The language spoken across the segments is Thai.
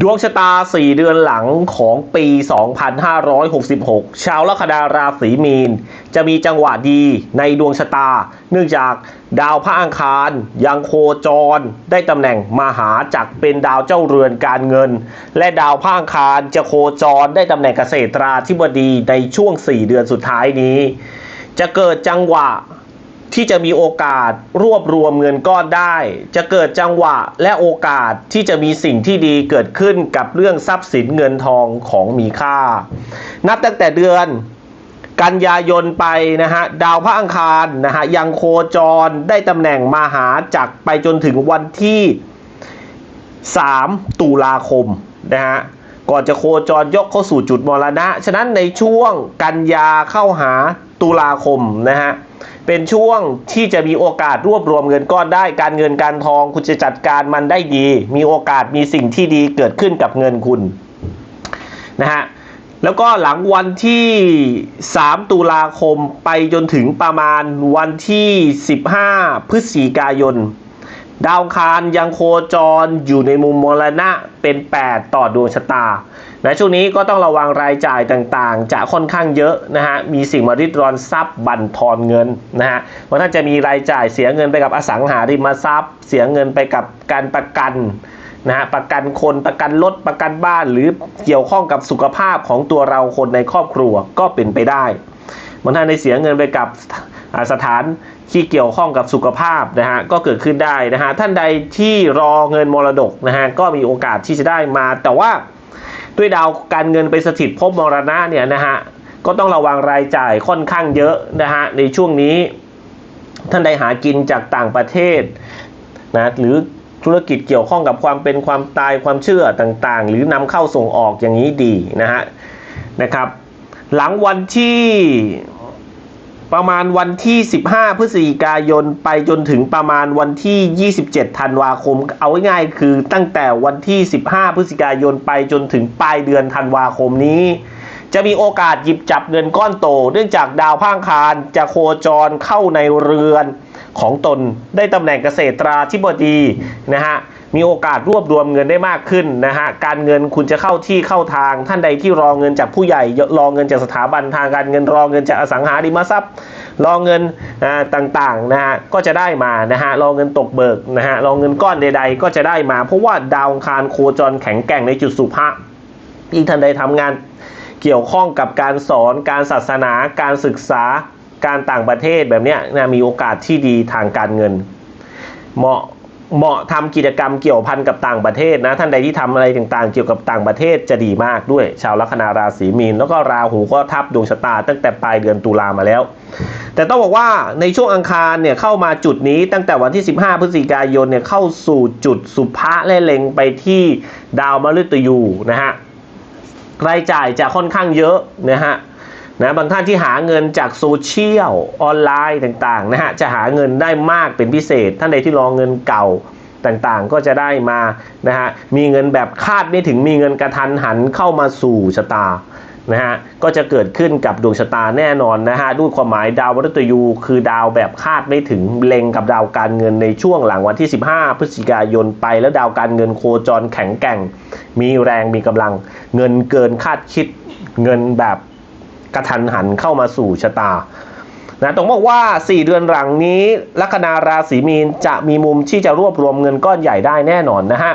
ดวงชะตา 4 เดือนหลังของปี 2566 ชาวลัคนาราศีมีน จะมีจังหวะดีในดวงชะตา เนื่องจากดาวพระอังคารยังโคจร ได้ตำแหน่งมหาจักรเป็นดาวเจ้าเรือนการเงิน และดาวพระอังคารจะโคจรได้ตำแหน่งเกษตราธิบดีในช่วง 4 เดือนสุดท้ายนี้ จะเกิดจังหวะ ที่จะมีโอกาสรวบรวมเงินก้อนได้ จะเกิดจังหวะและโอกาสที่จะมีสิ่งที่ดีเกิดขึ้นกับเรื่องทรัพย์สินเงินทองของมีค่า นับตั้งแต่เดือนกันยายนไปนะฮะดาวพระอังคารนะฮะยังโคจรได้ตำแหน่งมาหาจักรไปจนถึงวันที่ 3 ตุลาคมนะฮะก่อนจะโคจรยกเข้าสู่จุดมรณะ ฉะนั้นในช่วงกันยาเข้าหา ตุลาคมนะฮะเป็นช่วงที่จะมีโอกาสรวบรวมเงินก้อนได้ การเงินการทองคุณจะจัดการมันได้ดี มีโอกาสมีสิ่งที่ดีเกิดขึ้นกับเงินคุณนะฮะแล้วก็หลังวันที่ 3 ตุลาคมไปจนถึงประมาณวันที่ 15 พฤศจิกายน ดาวคารยังโคจรอยู่ในมุมมรณะเป็น 8 ต่อดวงชะตา นะช่วงนี้ก็ต้องระวังรายจ่ายต่างๆ จะค่อนข้างเยอะนะฮะ มีสิ่งมาริดรอนทรัพย์บั่นทอนเงินนะฮะเพราะถ้าจะมีรายจ่ายเสียเงินไปกับอสังหาริมทรัพย์ เสียเงินไปกับการประกันนะฮะประกันคนประกันรถประกันบ้านหรือเกี่ยวข้องกับสุขภาพของตัวเราคนในครอบครัวก็เป็นไปได้บางท่านในเสียเงินไปกับสถานที่เกี่ยวข้องกับสุขภาพนะฮะก็เกิดขึ้นได้นะฮะท่านใดที่รอเงินมรดกนะฮะก็มีโอกาสที่จะได้มาแต่ว่า ด้วยดาวการเงินไปสถิตพบมรณะเนี่ยนะฮะก็ต้องระวังรายจ่ายค่อนข้างเยอะนะฮะในช่วงนี้ท่านใดหากินจากต่างประเทศนะหรือธุรกิจเกี่ยวข้องกับความเป็นความตายความเชื่อต่างๆ หรือนำเข้าส่งออกอย่างนี้ดีนะฮะนะครับ หลังวันที่ ประมาณวันที่ 15 พฤศจิกายนไปจนถึงประมาณวันที่ 27 ธันวาคม เอาง่ายๆคือตั้งแต่วันที่ 15 พฤศจิกายนไปจนถึงปลายเดือนธันวาคมนี้ จะมีโอกาสหยิบจับเงินก้อนโต เนื่องจากดาวพางคารจะโคจรเข้าในเรือนของตนได้ตำแหน่งเกษตราธิบดีนะฮะ มีโอกาสรวบรวมเงินได้มากขึ้นนะฮะการเงินคุณจะเข้าที่เข้าทาง ท่านใดที่รอเงินจากผู้ใหญ่ รอเงินจากสถาบันทางการเงินรอเงินจากอสังหาริมทรัพย์ รอเงินต่างๆนะฮะก็จะได้มานะฮะรอเงินตกเบิกนะฮะรอเงินก้อนใด ๆ ก็จะได้มา เพราะว่าดาวคารโคจรแข็งแกร่งในจุดสุภะอีกท่านใดทำงานเกี่ยวข้องกับการสอนการศาสนาการศึกษาการต่างประเทศแบบนี้นะมีโอกาสที่ดีทางการเงิน เหมาะ เหมาะทำกิจกรรมเกี่ยวพันกับต่างประเทศนะ ท่านใดที่ทำอะไรต่างๆ เกี่ยวกับต่างประเทศจะดีมากด้วย ชาวลัคนาราศีมีน แล้วก็ราหูก็ทับดวงชะตา ตั้งแต่ปลายเดือนตุลามาแล้ว แต่ต้องบอกว่าในช่วงอังคารเนี่ยเข้ามาจุดนี้ตั้งแต่วันที่ 15 พฤศจิกายนเนี่ยเข้าสู่จุดสุภะและเล็งไปที่ดาวมฤตยูนะฮะรายจ่ายจะค่อนข้างเยอะนะฮะ นะบางท่านที่หาเงินจากโซเชียลออนไลน์ต่างๆนะฮะจะหาเงินได้มากเป็นพิเศษ ท่านใดที่รอเงินเก่าต่างๆ ก็จะได้มานะฮะมีเงินแบบคาดไม่ถึงมีเงินกระทันหันเข้ามาสู่ชะตานะฮะก็จะเกิดขึ้นกับดวงชะตาแน่นอนนะฮะด้วยความหมายดาวมฤตยู คือดาวแบบคาดไม่ถึงเล็งกับดาวการเงินในช่วงหลังวันที่ 15 พฤศจิกายนไป แล้วดาวการเงินโคจรแข็งแกร่ง มีแรงมีกำลัง เงินเกินคาดคิดเงินแบบ กระทันหันเข้ามาสู่ชะตานะต้องบอกว่า 4 เดือนหลังนี้ ลัคนาราศีมีนจะมีมุมที่จะรวบรวมเงินก้อนใหญ่ได้แน่นอนนะฮะ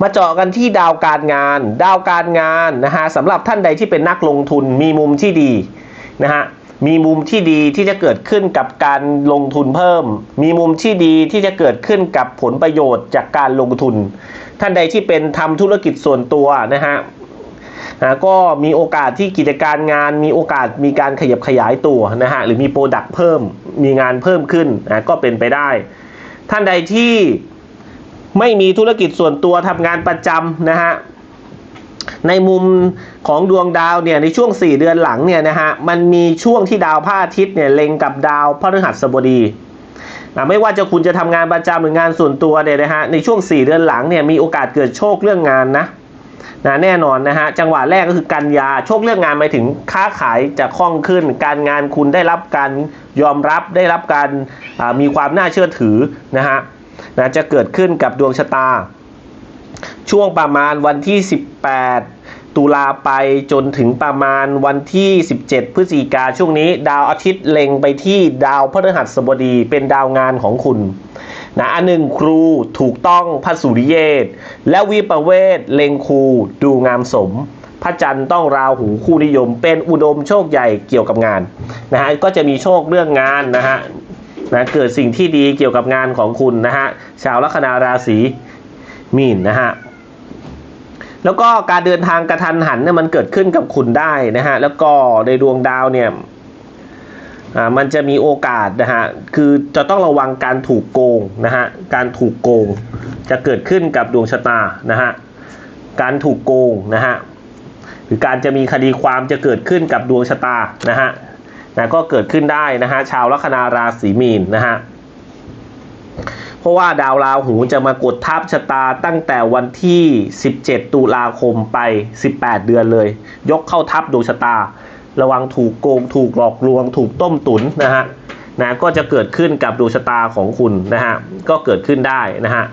มาเจาะกันที่ดาวการงาน ดาวการงานนะฮะสำหรับท่านใดที่เป็นนักลงทุนมีมุมที่ดีนะฮะมีมุมที่ดีที่จะเกิดขึ้นกับการลงทุนเพิ่ม มีมุมที่ดีที่จะเกิดขึ้นกับผลประโยชน์จากการลงทุน ท่านใดที่เป็นทำธุรกิจส่วนตัวนะฮะ นะก็มีโอกาสที่กิจการงาน มีโอกาสมีการขยับขยายตัวนะฮะหรือมีโปรดักต์เพิ่มมีงานเพิ่มขึ้นนะก็เป็นไปได้ ท่านใดที่ไม่มีธุรกิจส่วนตัวทำงานประจำนะฮะในมุมของดวงดาวเนี่ยในช่วง 4 เดือนหลังเนี่ยนะฮะมันมีช่วงที่ดาวพระอาทิตย์เนี่ยเล็งกับดาวพฤหัสบดีอะไม่ว่าจะคุณจะทำงานประจำหรืองานส่วนตัวเนี่ยนะฮะในช่วง 4 เดือนหลังเนี่ยมีโอกาสเกิดโชคเรื่องงานนะ นะแน่นอนนะฮะจังหวะแรกก็คือกันยาโชคเรื่องงานหมายถึงค้าขายจะคล่องขึ้น การงานคุณได้รับการยอมรับได้รับการมีความน่าเชื่อถือนะฮะนะจะเกิดขึ้นกับดวงชะตา ช่วงประมาณวันที่ 18ตุลาไปจนถึงประมาณวันที่ 17 พฤศจิกาช่วงนี้ ดาวอาทิตย์เล็งไปที่ดาวพฤหัสบดีเป็นดาวงานของคุณ นะอันหนึ่งครูถูกต้องพระสุริเยศ และวิปเวศเลงครูดูงามสม พระจันทร์ต้องราหูคู่นิยม เป็นอุดมโชคใหญ่เกี่ยวกับงานนะฮะก็จะมีโชคเรื่องงานนะฮะนะเกิดสิ่งที่ดีเกี่ยวกับงานของคุณนะฮะชาวลัคนาราศีมีนนะฮะแล้วก็การเดินทางกระทันหันเนี่ยมันเกิดขึ้นกับคุณได้นะฮะแล้วก็ในดวงดาวเนี่ย มันจะมีโอกาสนะฮะ คือจะต้องระวังการถูกโกงนะฮะ การถูกโกงจะเกิดขึ้นกับดวงชะตานะฮะ การถูกโกงนะฮะ หรือการจะมีคดีความจะเกิดขึ้นกับดวงชะตานะฮะนะก็เกิดขึ้นได้นะฮะชาวลัคนาราศีมีนนะฮะ เพราะว่าดาวราหูจะมากดทับชะตาตั้งแต่วันที่ 17 ตุลาคมไป 18 เดือนเลย ยกเข้าทับดวงชะตา ระวังถูกโกง ถูกหลอกลวง ถูกต้มตุ๋นนะฮะนะก็จะเกิดขึ้นกับดวงชะตาของคุณนะฮะก็เกิดขึ้นได้นะฮะ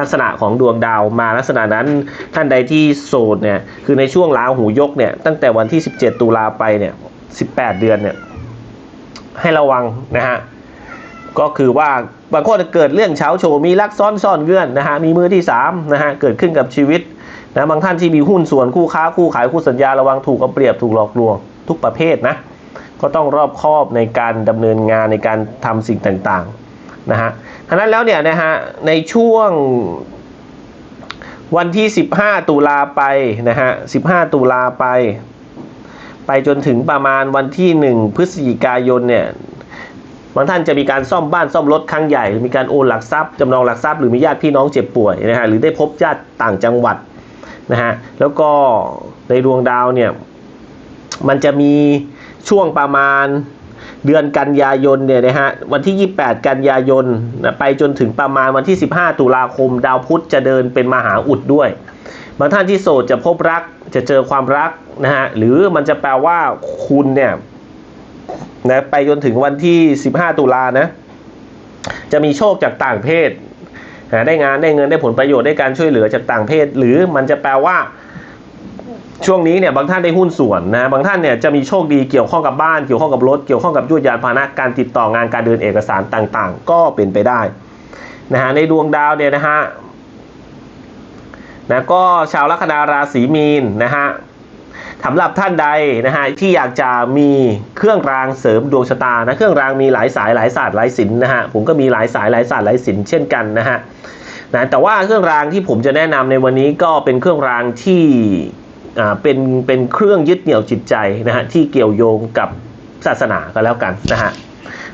ลักษณะของดวงดาวมาลักษณะนั้นท่านใดที่โสดเนี่ยคือในช่วงราหูยกเนี่ยตั้งแต่วันที่ 17 ตุลาไปเนี่ย18 เดือนเนี่ยให้ระวังนะฮะก็คือว่าบางคนเกิดเรื่องเช้าโชว์มีลักซ้อนซ่อนเงื่อนนะฮะมีมือที่3นะฮะเกิดขึ้นกับชีวิตนะบางท่านที่มีหุ้นส่วนคู่ค้าคู่ขายคู่สัญญาระวังถูกเอาเปรียบถูกหลอกลวง ทุกประเภทนะ ก็ต้องรอบคอบในการดำเนินงานในการทำสิ่งต่างๆนะฮะฉะนั้นแล้วเนี่ยนะฮะในช่วงวันที่ 15 ตุลาไปนะฮะ 15 ตุลาไป ไปจนถึงประมาณวันที่ 1 พฤศจิกายนเนี่ยบางท่านจะมีการซ่อมบ้านซ่อมรถครั้งใหญ่ มีการโอนหลักทรัพย์จำนองหลักทรัพย์หรือมีญาติพี่น้องเจ็บป่วยนะฮะหรือได้พบญาติต่างจังหวัดนะฮะแล้วก็ในดวงดาวเนี่ย มันจะมีช่วงประมาณเดือนกันยายนเนี่ยนะฮะวันที่ 28 กันยายนนะไปจนถึงประมาณวันที่ 15 ตุลาคม ดาวพุธจะเดินเป็นมหาอุดด้วยบางท่านที่โสดจะพบรักจะเจอความรักนะฮะหรือมันจะแปลว่าคุณเนี่ยนะไปจนถึงวันที่ 15 ตุลานะจะมีโชคจากต่างเพศนะได้งานได้เงินได้ผลประโยชน์ได้การช่วยเหลือจากต่างเพศ หรือมันจะแปลว่า ช่วงนี้เนี่ยบางท่านได้หุ้นส่วนนะบางท่านเนี่ยจะมีโชคดีเกี่ยวข้องกับบ้านเกี่ยวข้องกับรถเกี่ยวข้องกับยวดยานพาหนะการติดต่องานการเดินเอกสารต่างๆ ก็เป็นไปได้นะฮะในดวงดาวเนี่ยนะฮะนะก็ชาวลัคนาราศีมีนนะฮะสำหรับท่านใดนะฮะที่อยากจะมีเครื่องรางเสริมดวงชะตานะเครื่องรางมีหลายสายหลายศาสตร์หลายศิลป์นะฮะผมก็มีหลายสายหลายศาสตร์หลายศิลป์เช่นกันนะฮะนะแต่ว่าเครื่องรางที่ผมจะแนะนำในวันนี้ก็เป็นเครื่องรางที่ เป็นเป็นเครื่องยึดเหนี่ยวจิตใจนะฮะที่เกี่ยวโยงกับศาสนาก็แล้วกันนะฮะ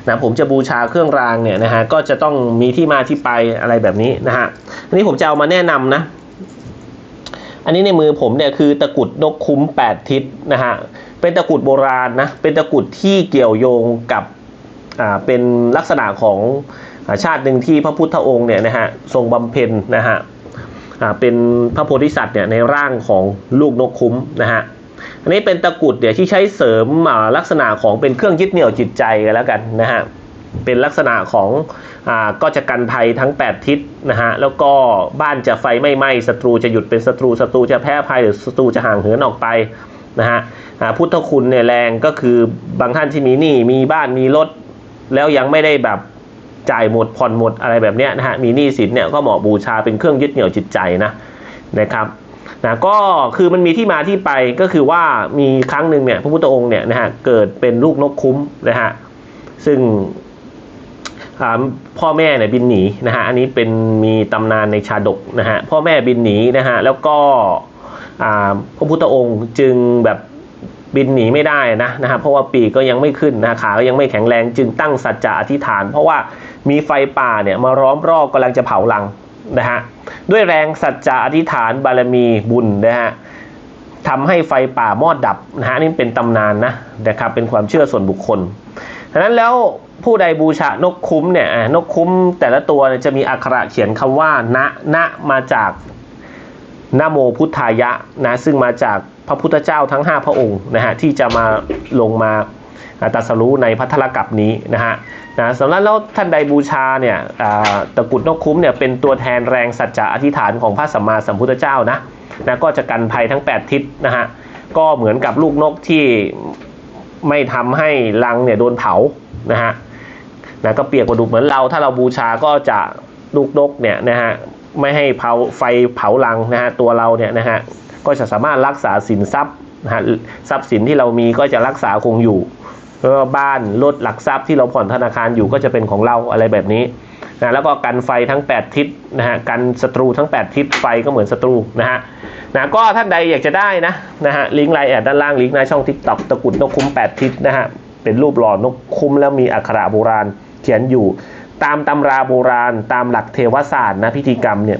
นะผมจะบูชาเครื่องรางเนี่ยนะฮะก็จะต้องมีที่มาที่ไปอะไรแบบนี้นะฮะอันนี้ผมจะเอามาแนะนำนะ อันนี้ในมือผมเนี่ยคือตะกรุดนกคุ้ม 8 ทิศนะฮะเป็นตะกรุดโบราณนะเป็นตะกรุดที่เกี่ยวโยงกับอ่าเป็นลักษณะของอชาติหนึ่งที่พระพุทธองค์เนี่ยนะฮะทรงบำเพ็ญนะฮะ เป็นพระโพธิสัตว์เนี่ยในร่างของลูกนกคุ้มนะฮะอันนี้เป็นตะกุดเดี๋ยที่ใช้เสริมอ่าลักษณะของเป็นเครื่องยึดเหนี่ยวจิตใจกันแล้วกันนะฮะเป็นลักษณะของอ่าก็จะกันภัยทั้ง 8 ทิศนะฮะแล้วก็บ้านจะไฟไม่ไหม้ศัตรูจะหยุดเป็นศัตรูศัตรูจะแพ้ภัยหรือศัตรูจะห่างเหินออกไปนะฮะอ่าพุทธคุณเนี่ยแรงก็คือบางท่านที่มีหนี้มีบ้านมีรถ แล้วยังไม่ได้แบบ จ่ายหมดผ่อนหมดอะไรแบบเนี้ยนะฮะมีหนี้สินเนี่ยก็เหมาะบูชาเป็นเครื่องยึดเหนี่ยวจิตใจนะนะครับนะก็คือมันมีที่มาที่ไปก็คือว่ามีครั้งหนึ่งเนี่ยพระพุทธองค์เนี่ยนะฮะเกิดเป็นลูกนกคุ้มนะฮะซึ่งพ่อแม่เนี่ยบินหนีนะฮะอันนี้เป็นมีตำนานในชาดกนะฮะพ่อแม่บินหนีนะฮะแล้วก็พระพุทธองค์จึงแบบ บินหนีไม่ได้นะนะฮะเพราะว่าปีกก็ยังไม่ขึ้นนะขาก็ยังไม่แข็งแรงจึงตั้งสัจจะอธิษฐาน เพราะว่ามีไฟป่าเนี่ยมาล้อมรอบกำลังจะเผาลังนะฮะด้วยแรงสัจจะอธิษฐานบารมีบุญนะฮะทำให้ไฟป่ามอดดับนะฮะนี่เป็นตำนานนะนะครับเป็นความเชื่อส่วนบุคคลฉะนั้นแล้วผู้ใดบูชานกคุ้มเนี่ยนกคุ้มแต่ละตัวจะมีอักขระเขียนคำว่าณณมาจากนะโมพุทธายะนะซึ่งมาจาก พระพุทธเจ้าทั้ง 5 พระองค์นะฮะที่จะมาลงมาตัสรู้ในพัทธลกัปนี้นะฮะนะสำหรับแล้วท่านใดบูชาเนี่ยตะกุดนกคุ้มเนี่ยเป็นตัวแทนแรงสัจจะอธิษฐานของพระสัมมาสัมพุทธเจ้านะนะก็จะกันภัยทั้ง 8 ทิศนะฮะก็เหมือนกับลูกนกที่ไม่ทำให้รังเนี่ยโดนเผานะฮะนะก็เปรียบกับดูเหมือนเราถ้าเราบูชาก็จะลูกนกเนี่ยนะฮะไม่ให้เผาไฟเผารังนะฮะตัวเราเนี่ยนะฮะ ก็จะสามารถรักษาสินทรัพย์นะฮะทรัพย์สินที่เรามีก็จะรักษาคงอยู่แล้วก็บ้านรถหลักทรัพย์ที่เราผ่อนธนาคารอยู่ก็จะเป็นของเราอะไรแบบนี้นะแล้วก็กันไฟทั้ง 8 ทิศนะฮะกันศัตรูทั้ง 8 ทิศไฟก็เหมือนศัตรูนะฮะนะก็ท่านใดอยากจะได้นะนะฮะลิงก์ไลน์แอดด้านล่างลิงก์ในช่องทิกตอกตะกุดนกคุ้ม 8 ทิศนะฮะเป็นรูปหล่อนกคุ้มแล้วมีอักขระโบราณเขียนอยู่ตามตำราโบราณตามหลักเทวศาสตร์นะพิธีกรรมเนี่ย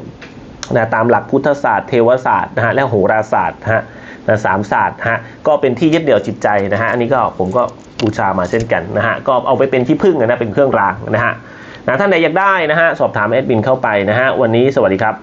นะตามหลักพุทธศาสตร์เทวศาสตร์นะฮะและโหราศาสตร์ฮะนะสามศาสตร์ฮะก็เป็นที่ยึดเดี่ยวจิตใจนะฮะอันนี้ก็ผมก็บูชามาเช่นกันนะฮะก็เอาไปเป็นที่พึ่งนะเป็นเครื่องรางนะฮะนะท่านใดอยากได้นะฮะสอบถามแอดมินเข้าไปนะฮะวันนี้สวัสดีครับ